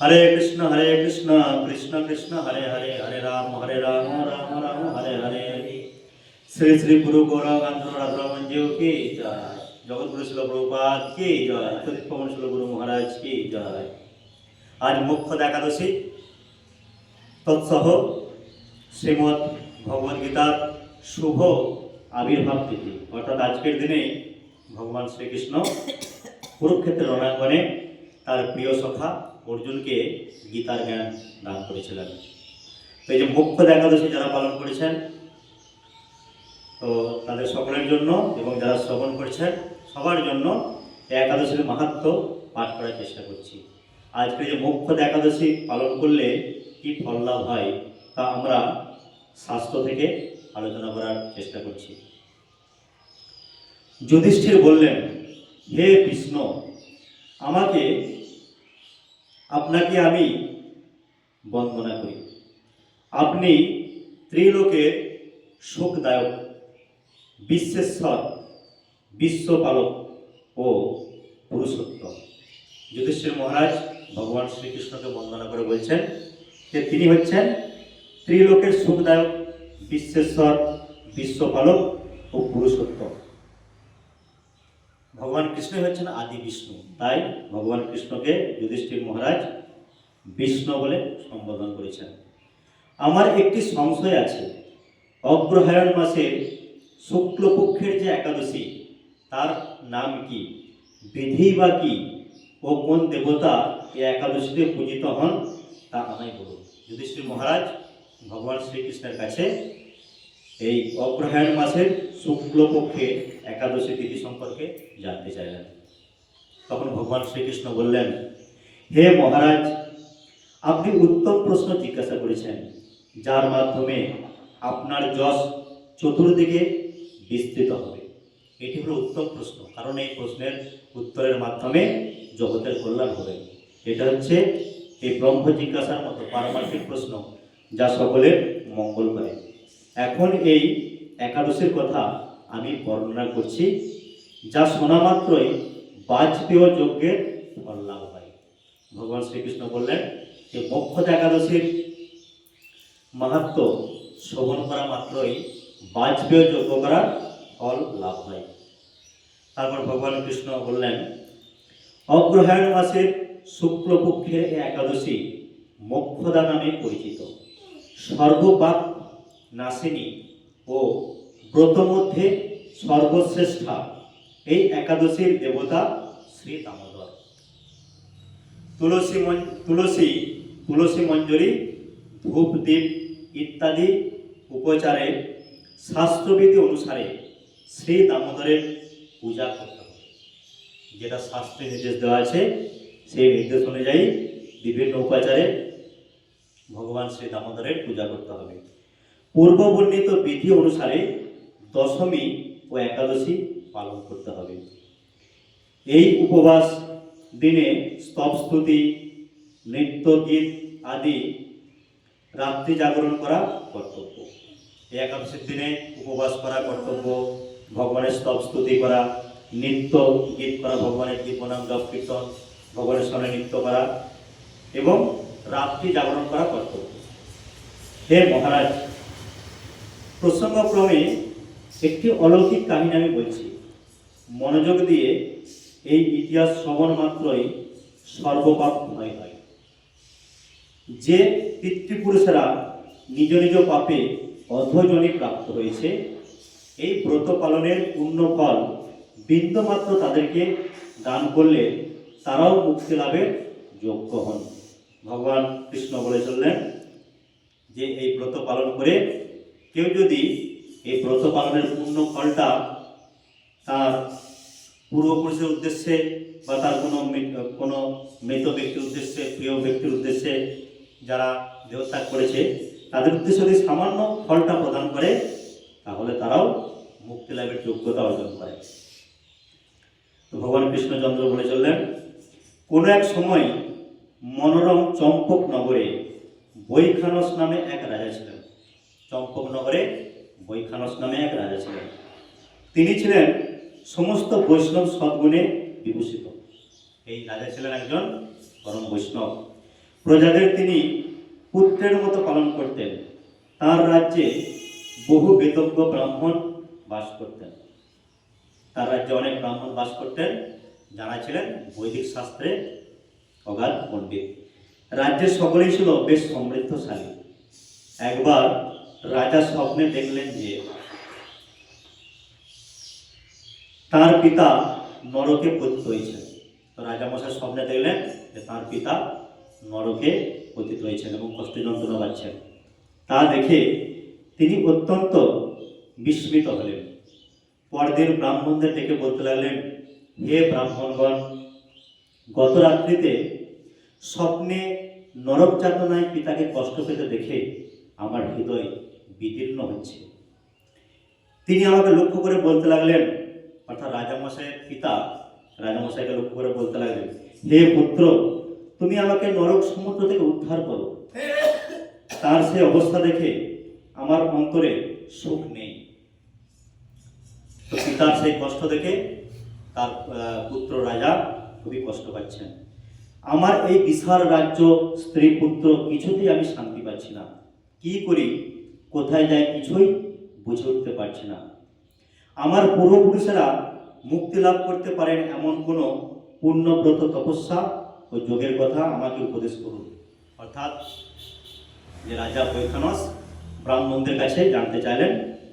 হরে কৃষ্ণ হরে কৃষ্ণ কৃষ্ণ কৃষ্ণ, হরে হরে হরে রাম হরে রাম রাম রাম, হরে হরে। শ্রী শ্রী গুরু গৌরাঙ্গ রাধারমঞ্জীব কি জয়। জগৎগুরু শিল প্রভুপাত কি জয়। পবন শিল গুরু মহারাজ কি জয়। আজ মুখ্য একাদশী। তৎসহ শ্রীমৎ ভগবদ্গীতার শুভ আবির্ভাব তিথি। অর্থাৎ আজকের দিনে ভগবান শ্রীকৃষ্ণ কুরুক্ষেত্রের রণাঙ্গনে তার প্রিয় সখা অর্জুনকে গীতার জ্ঞান দান করেছিলেন। তো এই যে মুখ্য একাদশী যারা পালন করেছেন, তো তাদের সকলের জন্য এবং যারা শ্রবণ করছেন, সবার জন্য একাদশীর মাহাত্ম পাঠ করার চেষ্টা করছি। আজকে যে মুখ্য একাদশী পালন করলে কি ফল লাভ হয়, তা আমরা শাস্ত্র থেকে আলোচনা করার চেষ্টা করছি। যুধিষ্ঠির বললেন, হে কৃষ্ণ, আমাকে আপনাকে আমি বন্দনা করি। আপনি ত্রিলোকের সুখদায়ক বিশ্বেশ্বর, বিশ্বপালক ও পুরুষোত্তম। যুধিষ্ঠির মহারাজ ভগবান শ্রীকৃষ্ণকে বন্দনা করে বলছেন যে তিনি হচ্ছেন ত্রিলোকের সুখদায়ক বিশ্বেশ্বর, বিশ্বপালক ও পুরুষোত্তম। ভগবান কৃষ্ণ হচ্ছেন আদি বিষ্ণু। তাই ভগবান কৃষ্ণকে যুধিষ্ঠির মহারাজ বিষ্ণু বলে সম্বোধন করেছেন। আমার একটি সংশয় আছে। অগ্রহায়ণ মাসের শুক্লপক্ষের যে একাদশী, তার নাম কি? বিধি বা কি? ও কোন দেবতা এই একাদশীতে পূজিত হন তা আমায় বলুন। যুধিষ্ঠির মহারাজ, ভগবান শ্রীকৃষ্ণের কাছে এই অগ্রহায়ণ মাসের শুক্লপক্ষে একাদশী তিথি সম্পর্কে জানতে চাইলেন তখন ভগবান শ্রীকৃষ্ণ বললেন, হে মহারাজ, আপনি উত্তম প্রশ্ন জিজ্ঞাসা করেছেন, যার মাধ্যমে আপনার যশ চতুর্দিকে বিস্তৃত হবে। এটি হলো উত্তম প্রশ্ন, কারণ এই প্রশ্নের উত্তরের মাধ্যমে জগতের কল্যাণ হবে। এটা হচ্ছে এই ব্রহ্ম জিজ্ঞাসার মতো পারমার্থিক প্রশ্ন, যা সকলের মঙ্গল করে। এখন এই একাদশীর কথা আমি বর্ণনা করছি, যা শোনা মাত্রই বাজপেয় যজ্ঞের ফল লাভ হয়। ভগবান শ্রীকৃষ্ণ বললেন যে মোক্ষদা একাদশীর মাহাত্ম শ্রবণ করা মাত্রই বাজপেয় যজ্ঞ করার ফল লাভ হয়। তারপর ভগবান কৃষ্ণ বললেন, অগ্রহায়ণ মাসের শুক্লপক্ষের একাদশী মোক্ষদা নামে পরিচিত। সর্বপাপ নাসিনী ও ব্রত মধ্যে সর্বশ্রেষ্ঠা এই একাদশীর দেবতা শ্রী দামোদর। তুলসী তুলসী তুলসী মঞ্জরি ধূপ দ্বীপ ইত্যাদি উপচারে শাস্ত্রবিধি অনুসারে শ্রী দামোদরের পূজা করতে হবে। যেটা শাস্ত্রে নির্দেশ দেওয়া আছে, সেই নির্দেশ অনুযায়ী বিভিন্ন উপাচারে ভগবান শ্রী দামোদরের পূজা করতে হবে। পূর্ব বর্ণিত বিধি অনুসারে দশমী ও একাদশী পালন করতে হবে। এই উপবাস দিনে স্তব স্তুতি, নৃত্য, গীত আদি রাত্রি জাগরণ করা কর্তব্য। একাদশীর দিনে উপবাস করা কর্তব্য, ভগবানের স্তব স্তুতি করা, নৃত্য, গীত করা, ভগবানের দীপনাম জপ, কীর্তন, ভগবানের সামনে নৃত্য করা এবং রাত্রি জাগরণ করা কর্তব্য। হে মহারাজ প্রসঙ্গক্রমে একটি অলৌকিক কাহিনী আমি বলছি। মনোযোগ দিয়ে এই ইতিহাস শ্রবণ মাত্রই সর্বপাপ ভয় হয়। যে পিতৃপুরুষেরা নিজ নিজ পাপে অধজনী প্রাপ্ত হয়েছে, এই ব্রত পালনের পূর্ণ ফল বিন্দুমাত্র তাদেরকে দান করলে তারাও মুক্তি লাভের যোগ্য হন। ভগবান কৃষ্ণ বলে চললেন যে, এই ব্রত পালন করে কেউ যদি এই ব্রত পালনের পূর্ণ ফলটা তার পূর্বপুরুষের উদ্দেশ্যে বা তার কোনো কোনো মৃত ব্যক্তির উদ্দেশ্যে, প্রিয় ব্যক্তির উদ্দেশ্যে যারা দেহত্যাগ করেছে, তাদের উদ্দেশ্যে যদি সামান্য ফলটা প্রদান করে, তাহলে তারাও মুক্তি লাভের যোগ্যতা অর্জন করে। ভগবান কৃষ্ণচন্দ্র বলে চললেন, কোনো এক সময় মনোরম চম্পক নগরে বৈখানস নামে এক রাজা ছিলেন। চম্পক নগরে বৈখানস নামে এক রাজা ছিলেন। তিনি ছিলেন সমস্ত বৈষ্ণব সদ্গুণে বিভূষিত। এই রাজা ছিলেন একজন পরম বৈষ্ণব। প্রজাদের তিনি পুত্রের মতো পালন করতেন। তার রাজ্যে বহু বেতজ্ঞ ব্রাহ্মণ বাস করতেন। তার রাজ্যে অনেক ব্রাহ্মণ বাস করতেন। যারা ছিলেন বৈদিক শাস্ত্রে অগাধ পণ্ডিত। রাজ্যের সকলেই ছিল বেশ সমৃদ্ধশালী। একবার রাজা স্বপ্নে দেখলেন যে তার পিতা নরকে পতিত হয়েছেন। রাজা রাজামশাই স্বপ্নে দেখলেন যে তার পিতা নরকে পতিত হয়েছেন এবং কষ্ট যন্ত্রণা পাচ্ছেন। তা দেখে তিনি অত্যন্ত বিস্মিত হলেন। পরদিন ব্রাহ্মণদের ডেকে বলতে লাগলেন, হে ব্রাহ্মণগণ, গত রাত্রিতে স্বপ্নে নরক যাতনায় পিতাকে কষ্ট পেতে দেখে আমার হৃদয় বিদীর্ণ হচ্ছে। তিনি আমাকে লক্ষ্য করে বলতে লাগলেন, অর্থাৎ রাজামশাইয়ের পিতা রাজামশাইকে লক্ষ্য করে বলতে লাগলেন, হে পুত্র, তুমি আমাকে নরক সমুদ্র থেকে উদ্ধার করো। তার সে অবস্থা দেখে আমার অন্তরে সুখ নেই। তো পিতার সেই কষ্ট দেখে তার পুত্র রাজা খুবই কষ্ট পাচ্ছেন। আমার এই বিশাল রাজ্য স্ত্রী পুত্র কিছুতেই আমি শান্তি পাচ্ছি না। কি করি কোথায় যায় কিছুই বুঝে উঠতে পারছি না। আমার পূর্বপুরুষেরা মুক্তি লাভ করতে পারেন এমন কোনো পূর্ণব্রত তপস্যা ও যোগের কথা আমাকে উপদেশ করুন। অর্থাৎ যে রাজা বৈখানস ব্রাহ্মণদের কাছে জানতে চাইলেন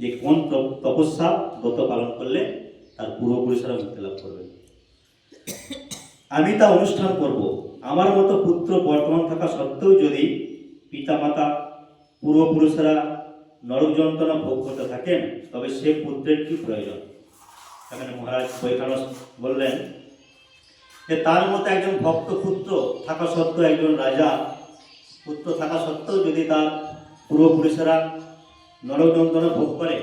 যে কোন তপস্যা ব্রত পালন করলে তার পূর্বপুরুষেরা মুক্তি লাভ করবে আমি তা অনুষ্ঠান করব। আমার মতো পুত্র বর্তমান থাকা সত্ত্বেও যদি পিতামাতা পূর্বপুরুষেরা নরক যন্ত্রণা ভোগ করতে থাকেন, তবে সে পুত্রের কি প্রয়োজন? এখানে মহারাজ বৈখানস বললেন, যে তার মতো একজন ভক্ত পুত্র থাকা সত্ত্বেও একজন রাজা, পুত্র থাকা সত্ত্বেও যদি তার পূর্বপুরুষেরা নরক যন্ত্রণা ভোগ করে,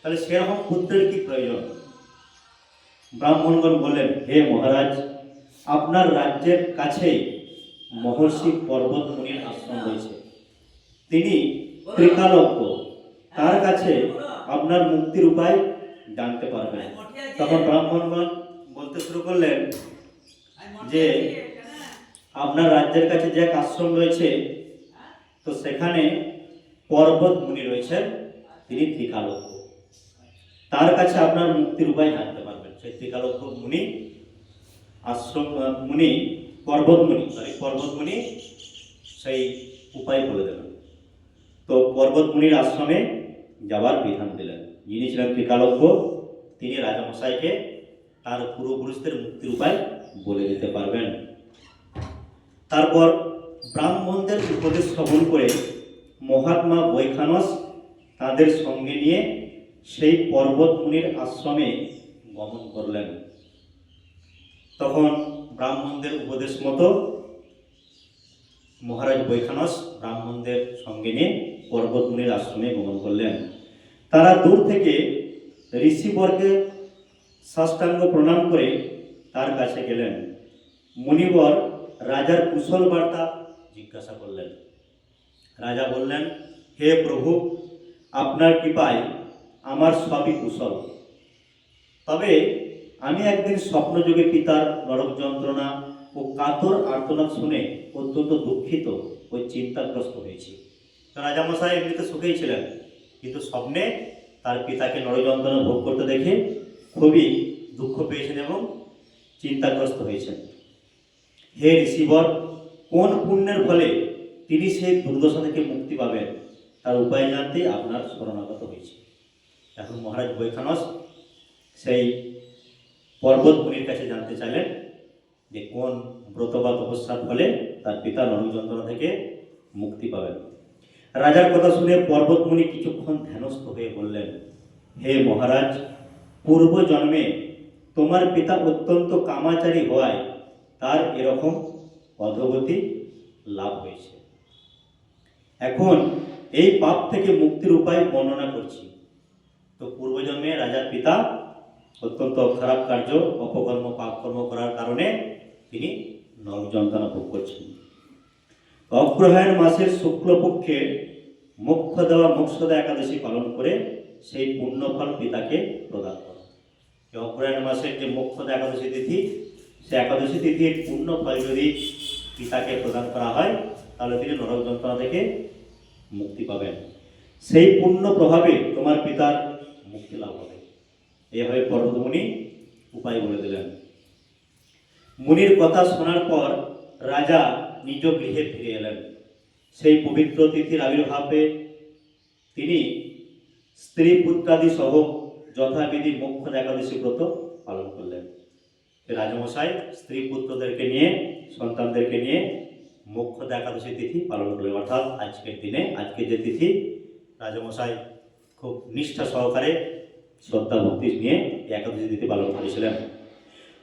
তাহলে সেরকম পুত্রের কি প্রয়োজন? ব্রাহ্মণগণ বললেন, হে মহারাজ, আপনার রাজ্যের কাছে মহর্ষি পর্বত মুনির আশ্রম রয়েছে। তিনি ত্রিকালজ্ঞ তার কাছে আপনার মুক্তির উপায় জানতে পারবেন তখন ব্রাহ্মণগণ বলতে শুরু করলেন যে, আপনার রাজ্যের কাছে যে এক আশ্রম রয়েছে, তো সেখানে পর্বত মুনি রয়েছেন, তিনি ত্রিকালজ্ঞ তার কাছে আপনার মুক্তির উপায় জানতে পারবেন। সেই ত্রিকালজ্ঞ মুনি, আশ্রম মুনি, পর্বত মুনি সরি পর্বত মুনি সেই উপায় বলে দেবেন। তো পর্বত মুনির আশ্রমে যাওয়ার বিধান দিলেন। যিনি ছিলেন ত্রিকালজ্ঞ তিনি রাজামশাইকে তার পূর্বপুরুষদের মুক্তির উপায় বলে দিতে পারবেন। তারপর ব্রাহ্মণদের উপদেশ শ্রবণ করে মহাত্মা বৈখানস তাদের সঙ্গে নিয়ে সেই পর্বত মুনির আশ্রমে গমন করলেন। তখন ব্রাহ্মণদের উপদেশ মতো মহারাজ বৈখানস ব্রাহ্মণদের সঙ্গে নিয়ে পর্বত মুনির আশ্রমে গমন করলেন। তারা দূর থেকে ঋষিবরকে সাষ্টাঙ্গ প্রণাম করে তার কাছে গেলেন। মুনিবর রাজার কুশল বার্তা জিজ্ঞাসা করলেন। রাজা বললেন, হে প্রভু, আপনার কৃপায় আমার সবই কুশল। তবে আমি একদিন স্বপ্নযোগে পিতার নরক যন্ত্রণা ও কাতর আর্তনাদ শুনে অত্যন্ত দুঃখিত ও চিন্তাগ্রস্ত হয়েছি। রাজামশাই এমনিতে সুখেই ছিলেন। কিন্তু স্বপ্নে তার পিতাকে নরক যন্ত্রণা ভোগ করতে দেখে খুবই দুঃখ পেয়েছেন এবং চিন্তাগ্রস্ত হয়েছেন। হে ঋষিবর, কোন পুণ্যের ফলে তিনি সেই দুর্দশা থেকে মুক্তি পাবেন? তার উপায় জানতে আপনার শরণাগত হয়েছে। এখন মহারাজ বৈখানস সেই পর্বত মুনির কাছে জানতে চাইলেন যে কোন ব্রত বা তপস্যার ফলে তার পিতা নরক যন্ত্রণা থেকে মুক্তি পাবেন। রাজার কথা শুনে পর্বত মুনি কিছুক্ষণ ধ্যানস্থ হয়ে বললেন, হে মহারাজ পূর্ব জন্মে তোমার পিতা অত্যন্ত কামাচারী হওয়ায় তার এরকম অধগতি লাভ হয়েছে। এখন এই পাপ থেকে মুক্তির উপায় বর্ণনা করছি। তো পূর্বজন্মে রাজার পিতা অত্যন্ত খারাপ কার্য, অপকর্ম, পাপকর্ম করার কারণে তিনি নরক যন্ত্রণা ভোগ করছেন। অগ্রহায়ণ মাসের শুক্লপক্ষে মোক্ষ দেওয়া মোক্ষদা একাদশী পালন করে সেই পুণ্যফল পিতাকে প্রদান করে। অগ্রহায়ণ মাসের যে মোক্ষদা একাদশী তিথি সে একাদশী তিথির পুণ্যফল যদি পিতাকে প্রদান করা হয়, তাহলে তিনি নরক যন্ত্রণা থেকে মুক্তি পাবেন। সেই পূর্ণ প্রভাবে তোমার পিতার মুক্তি লাভ হবে। এইভাবে পর্বতমুনি উপায় বলে দিলেন। মুনির কথা শোনার পর রাজা নিজ গৃহে ফিরে এলেন। সেই পবিত্র তিথির আবির্ভাবে তিনি স্ত্রী পুত্রাদি সহ যথাবিধি মুখ্য একাদশী ব্রত পালন করলেন। রাজমশাই স্ত্রী পুত্রদেরকে নিয়ে, সন্তানদেরকে নিয়ে মুখ্য একাদশী তিথি পালন করলেন। অর্থাৎ আজকের দিনে আজকে যে তিথি, রাজমশাই খুব নিষ্ঠা সহকারে শ্রদ্ধা ভক্তি নিয়ে একাদশী তিথি পালন করেছিলেন।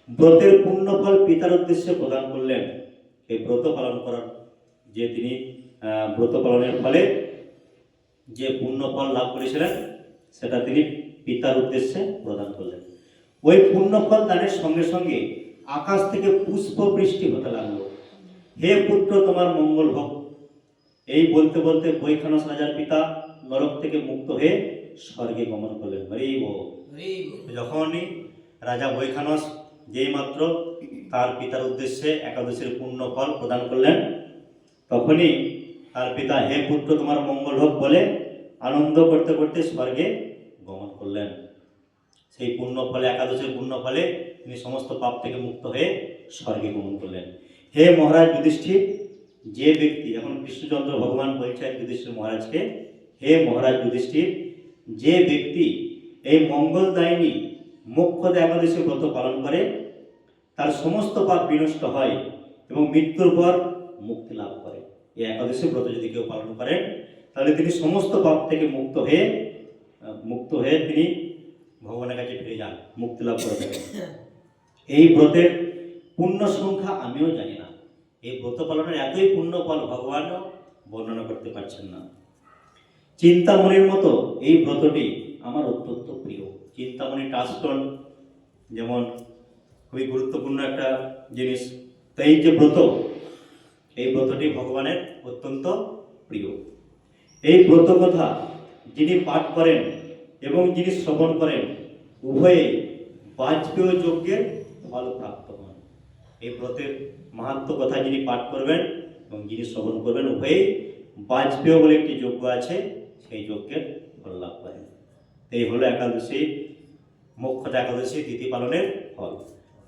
ব্রতের পূর্ণফল পিতার উদ্দেশ্যে প্রদান করলেন। এই ব্রত পালন করার যে তিনি ব্রত পালনের ফলে যে পুণ্যফল লাভ করেছিলেন সেটা তিনি পিতার উদ্দেশ্যে প্রদান করলেন। ওই পুণ্যফল দানের সঙ্গে সঙ্গে আকাশ থেকে পুষ্প বৃষ্টি হতে লাগল। হে পুত্র তোমার মঙ্গল হোক। এই বলতে বলতে বৈখানস রাজার পিতা নরক থেকে মুক্ত হয়ে স্বর্গে গমন করলেন। হরি যখনই রাজা বৈখানস যেই মাত্র তার পিতার উদ্দেশ্যে একাদশীর পূর্ণ ফল প্রদান করলেন, তখনই তার পিতা, হে পুত্র, তোমার মঙ্গল হোক বলে আনন্দ করতে করতে স্বর্গে গমন করলেন। সেই পূর্ণ ফলে একাদশীর পূর্ণ ফলে তিনি সমস্ত পাপ থেকে মুক্ত হয়ে স্বর্গে গমন করলেন। হে মহারাজ যুধিষ্ঠির, যে ব্যক্তি, এখন কৃষ্ণচন্দ্র ভগবান বলছেন যুধিষ্ঠির মহারাজকে, হে মহারাজ যুধিষ্ঠির, যে ব্যক্তি এই মঙ্গলদায়িনী মোক্ষদা একাদশী ব্রত পালন করে, তার সমস্ত পাপ বিনষ্ট হয় এবং মৃত্যুর পর মুক্তি লাভ করে। এই একাদশী ব্রত যদি কেউ পালন করেন, তাহলে তিনি সমস্ত পাপ থেকে মুক্ত হয়ে মুক্ত হয়ে তিনি ভগবানের কাছে ফিরে যান, মুক্তি লাভ করে থাকেন। এই ব্রতের পূর্ণ সংখ্যা আমিও জানি না। এই ব্রত পালনের এতই পূর্ণ ফল ভগবানও বর্ণনা করতে পারছেন না। চিন্তামণির মতো এই ব্রতটি আমার অত্যন্ত প্রিয়। চিন্তামণি টাস্টন যেমন খুবই গুরুত্বপূর্ণ একটা জিনিস। তো এই যে ব্রত, এই ব্রতটি ভগবানের অত্যন্ত প্রিয়। এই ব্রত কথা যিনি পাঠ করেন এবং যিনি শ্রবণ করেন, উভয়ে বাজপেয় যজ্ঞের ফল প্রাপ্ত হন। এই ব্রতের মাহাত্ম কথা যিনি পাঠ করবেন এবং যিনি শ্রবণ করবেন উভয়েই বাজপেয় বলে একটি যজ্ঞ আছে, সেই যজ্ঞের ফল লাভ করেন এই হলো একাদশী মোক্ষদা একাদশী তিথি পালনের ফল।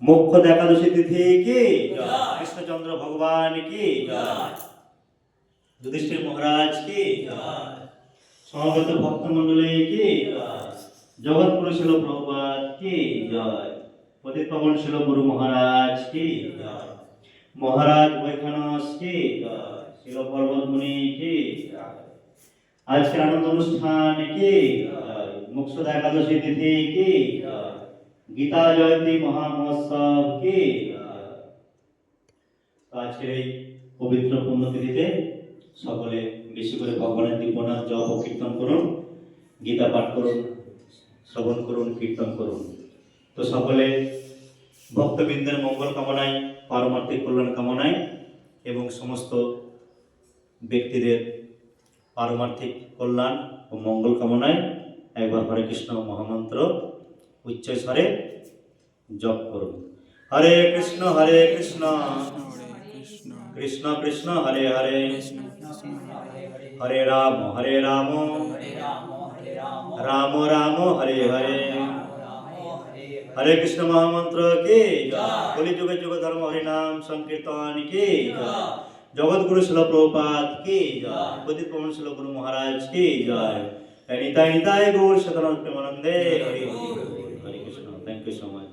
মোক্ষদা একাদশী তিথি কি। কৃষ্ণচন্দ্র ভগবান কি? যুধিষ্ঠির মহারাজ কি? জয়। সমবেত ভক্ত মন্ডলী কি। জগৎগুরু ছিল প্রভুপাত কি? জয়। পতিত পাবন ছিল গুরু মহারাজ কি? জয়। মহারাজ বৈখানস কি? জয়। শিল পর্বত মুনি কি আজকের আনন্দ অনুষ্ঠান কি? জয়। মুক্ষদা একাদশী তিথি কি? গীতা জয়ন্তী মহামহোৎসব কি? আজকের এই পবিত্র পুণ্যতিথিতে সকলে বেশি করে ভগবানের দিব্যনাথ জপ ও কীর্তন করুন, গীতা পাঠ করুন, শ্রবণ করুন, কীর্তন করুন। তো সকলে ভক্তবৃন্দের মঙ্গল কামনায়, পারমার্থিক কল্যাণ কামনায় এবং সমস্ত ব্যক্তিদের পারমার্থিক কল্যাণ ও মঙ্গল কামনায় একবার হরে কৃষ্ণ মহামন্ত্র উচ্চ স্বরে জপ করুন। হরে কৃষ্ণ হরে কৃষ্ণ। কৃষ্ণ কৃষ্ণ, হরে হরে। হরে রাম হরে রাম। রাম রাম, হরে হরে। হরে কৃষ্ণ মহামন্ত্র কি? কলি যুগে যুগ ধর্ম, হরিনাম, সংকীর্তন কি? জগৎগুরু শিল প্রপাত কি? জয় পবন শিল গুরু মহারাজ কি? জয় And Ita Ita Gaur Shadran Premanande. Hare Krishna. Thank you so much.